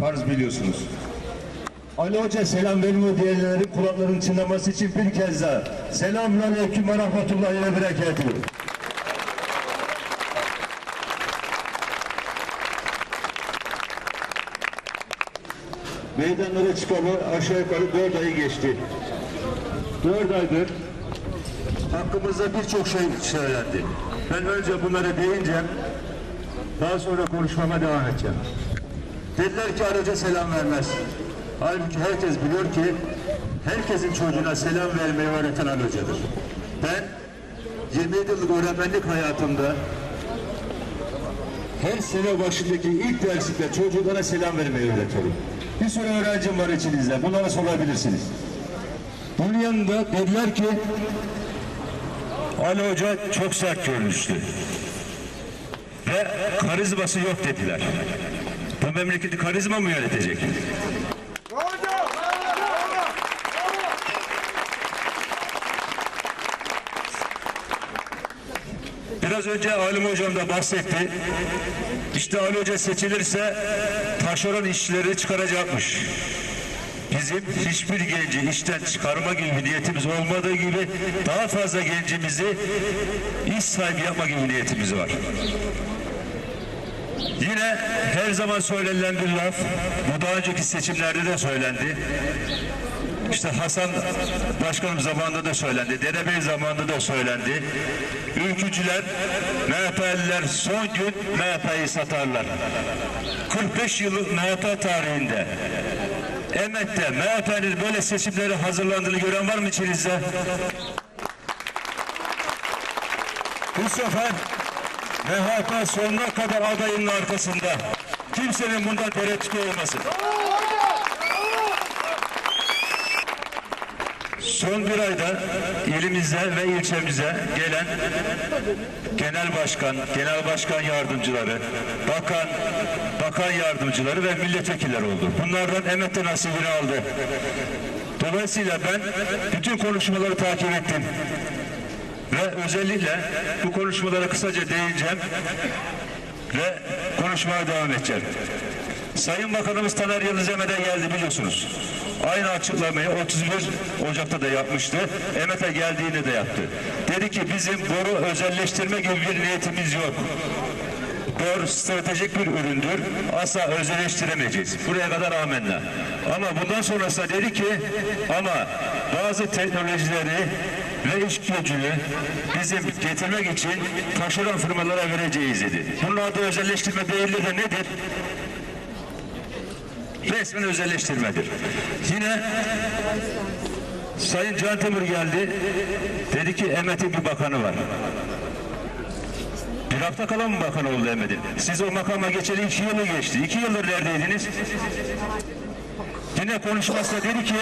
farz biliyorsunuz. Ali Hoca selam vermiyor diyenlerin kulaklarının çınlaması için bir kez daha. Selamun Aleyküm ve Rahmetullahi ve Berekatuhu. Meydanlara çıkalı aşağı yukarı dört ayı geçti. Dört aydır hakkımızda birçok şey söylendi. Ben önce bunları değineceğim. Daha sonra konuşmama devam edeceğim. Dediler ki araca selam vermez. Halbuki herkes biliyor ki herkesin çocuğuna selam vermeyi öğreten Ali. Ben 27 yıllık öğretmenlik hayatımda her sene başındaki ilk dersimde çocuklara selam vermeyi öğretiyorum. Bir sürü öğrencim var içinizde. Bunlara sorabilirsiniz. Bunun yanında dediler ki Ali Hoca çok sert görünüşlü. Ve karizması yok dediler. Memleketi karizma mı yönetecek? Biraz önce Alim Hocam da bahsetti. İşte Ali Hoca seçilirse taşeron işçileri çıkaracakmış. Bizim hiçbir genci işten çıkarma gibi niyetimiz olmadığı gibi daha fazla gencimizi iş sahibi yapma gibi niyetimiz var. Yine her zaman söylenen bir laf, bu daha önceki seçimlerde de söylendi. İşte Hasan Başkanım zamanında da söylendi, Derebey zamanında da söylendi. Ülkücüler, MHP'liler son gün MHP'yi satarlar. 45 yıl MHP tarihinde Emet'te MHP'nin böyle seçimleri hazırlandığını gören var mı içinizde? Bu sefer MHP sonuna kadar adayının arkasında. Kimsenin bundan tereddütü olmasın. Son bir ayda ilimize ve ilçemize gelen genel başkan, genel başkan yardımcıları, bakan, bakan yardımcıları ve milletvekiller oldu. Bunlardan emekte nasibini aldı. Dolayısıyla ben bütün konuşmaları takip ettim. Ve özellikle bu konuşmalara kısaca değineceğim ve konuşmaya devam edeceğim. Sayın Bakanımız Taner Yıldız Emet'e geldi biliyorsunuz. Aynı açıklamayı 31 Ocak'ta da yapmıştı. Emet'e geldiğinde de yaptı. Dedi ki bizim boru özelleştirme gibi bir niyetimiz yok. Bor stratejik bir üründür. Asla özelleştiremeyeceğiz. Buraya kadar amenna. Ama bundan sonrasında dedi ki ama bazı teknolojileri ve iş gücünü bizim getirmek için taşeron firmalara vereceğiz dedi. Bunun adı özelleştirme değildir de nedir? resmen özelleştirmedir. Yine Sayın Can Temur geldi. Dedi ki Emet'in bir bakanı var. Bir hafta kala mı bakan oldu Emet'in? Siz o makama geçeli iki yılı geçti. İki yıldır neredeydiniz? Yine konuşmasında dedi ki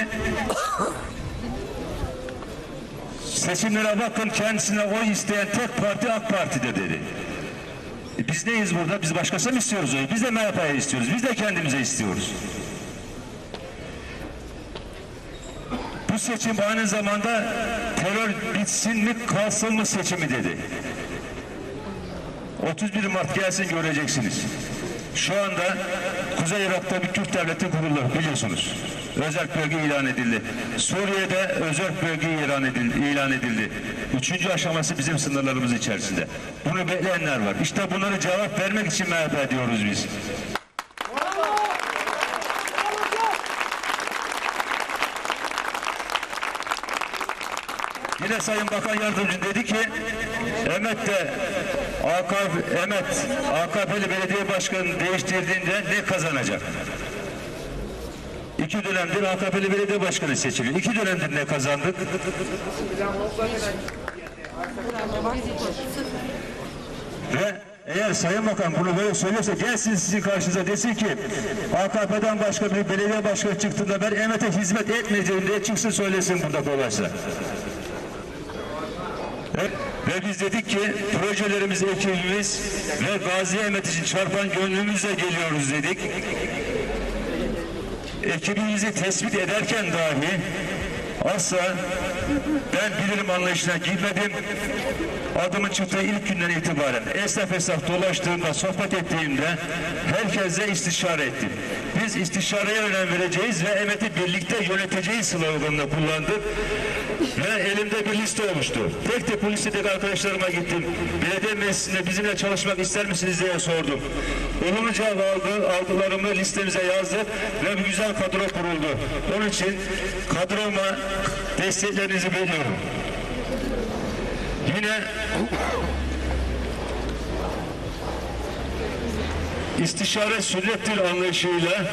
seçimlere bakın kendisine oy isteyen tek parti AK Parti'de dedi. E biz neyiz burada? Biz başkası mı istiyoruz oyu? Biz de MHP'yi istiyoruz. Biz de kendimize istiyoruz. Bu seçim aynı zamanda terör bitsin mi kalsın mı seçimi dedi. 31 Mart gelsin göreceksiniz. Şu anda Kuzey Irak'ta bir Türk devleti kuruldu biliyorsunuz. Özel bölge ilan edildi. Suriye'de özel bölge ilan edildi. Ilan edildi. Üçüncü aşaması bizim sınırlarımız içerisinde. Bunu bekleyenler var. İşte bunları cevap vermek için MHP diyoruz biz. Yine Sayın Bakan Yardımcı dedi ki Emet'te AKP, Emet AKP'li belediye başkanını değiştirdiğinde ne kazanacak? İki dönemdir AKP'li belediye başkanı seçiliyor. İki dönemdir ne kazandık? Ve eğer Sayın Bakan bunu böyle söylüyorsa gelsin sizin karşınıza desin ki AKP'den başka bir belediye başkanı çıktığında ben Emet'e hizmet etmeyeceğim diye çıksın söylesin burada. Ve, ve biz dedik ki projelerimiz, ekibimiz ve Gazi Emet için çarpan gönlümüzle geliyoruz dedik. Ekibimizi tespit ederken dahi asla ben bilirim anlayışına girmedim. Adımın çıktığı ilk günden itibaren esnaf esnaf dolaştığımda, sohbet ettiğimde herkese istişare ettim. Biz istişareye önem vereceğiz ve emeti birlikte yöneteceğiz sloganını kullandık. Ve elimde bir liste oluştu. Tek tek bu listedeki arkadaşlarıma gittim. Belediye meclisinde bizimle çalışmak ister misiniz diye sordum. Olumlu cevap aldı, aldılarımı listemize yazdık ve bir güzel kadro kuruldu. Onun için kadroma desteklerinizi veriyorum. Yine istişare sünnettir anlayışıyla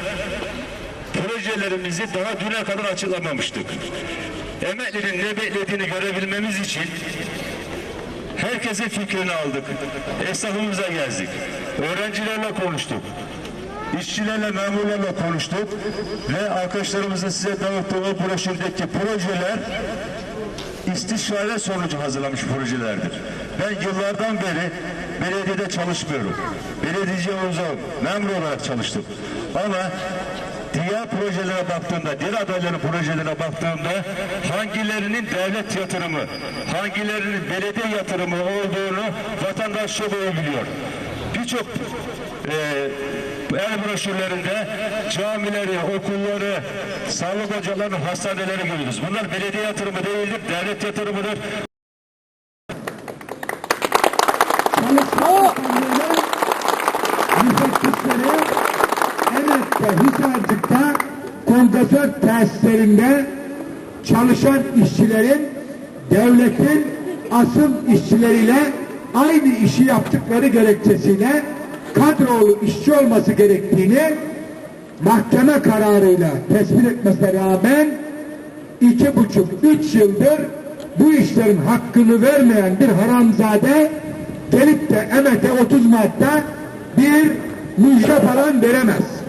projelerimizi daha düne kadar açıklamamıştık. Emeklinin ne beklediğini görebilmemiz için herkesin fikrini aldık. Esnafımıza gezdik. Öğrencilerle konuştuk. İşçilerle, memurlarla konuştuk. Ve arkadaşlarımızın size dağıttığı broşürdeki projeler istişare sonucu hazırlamış projelerdir. Ben yıllardan beri belediyede çalışmıyorum. Belediyeci olacağım, memur olarak çalıştım. Ama diğer projelere baktığımda, diğer adayların projelerine baktığımda hangilerinin devlet yatırımı, hangilerinin belediye yatırımı olduğunu vatandaş çok iyi biliyor. Birçok e, el broşürlerinde camileri, okulları, sağlık ocalarını, hastaneleri görüyoruz. Bunlar belediye yatırımı değildir, devlet yatırımıdır. Bakanlığı'na müfettişleri Emet'te, Hisarcık'ta kondatör tesislerinde çalışan işçilerin devletin asıl işçileriyle aynı işi yaptıkları gerekçesiyle kadrolu işçi olması gerektiğini mahkeme kararıyla tespit etmesine rağmen iki buçuk, üç yıldır bu işlerin hakkını vermeyen bir haramzade gelip de Emet'e 30 Mart'ta bir müjde falan veremez.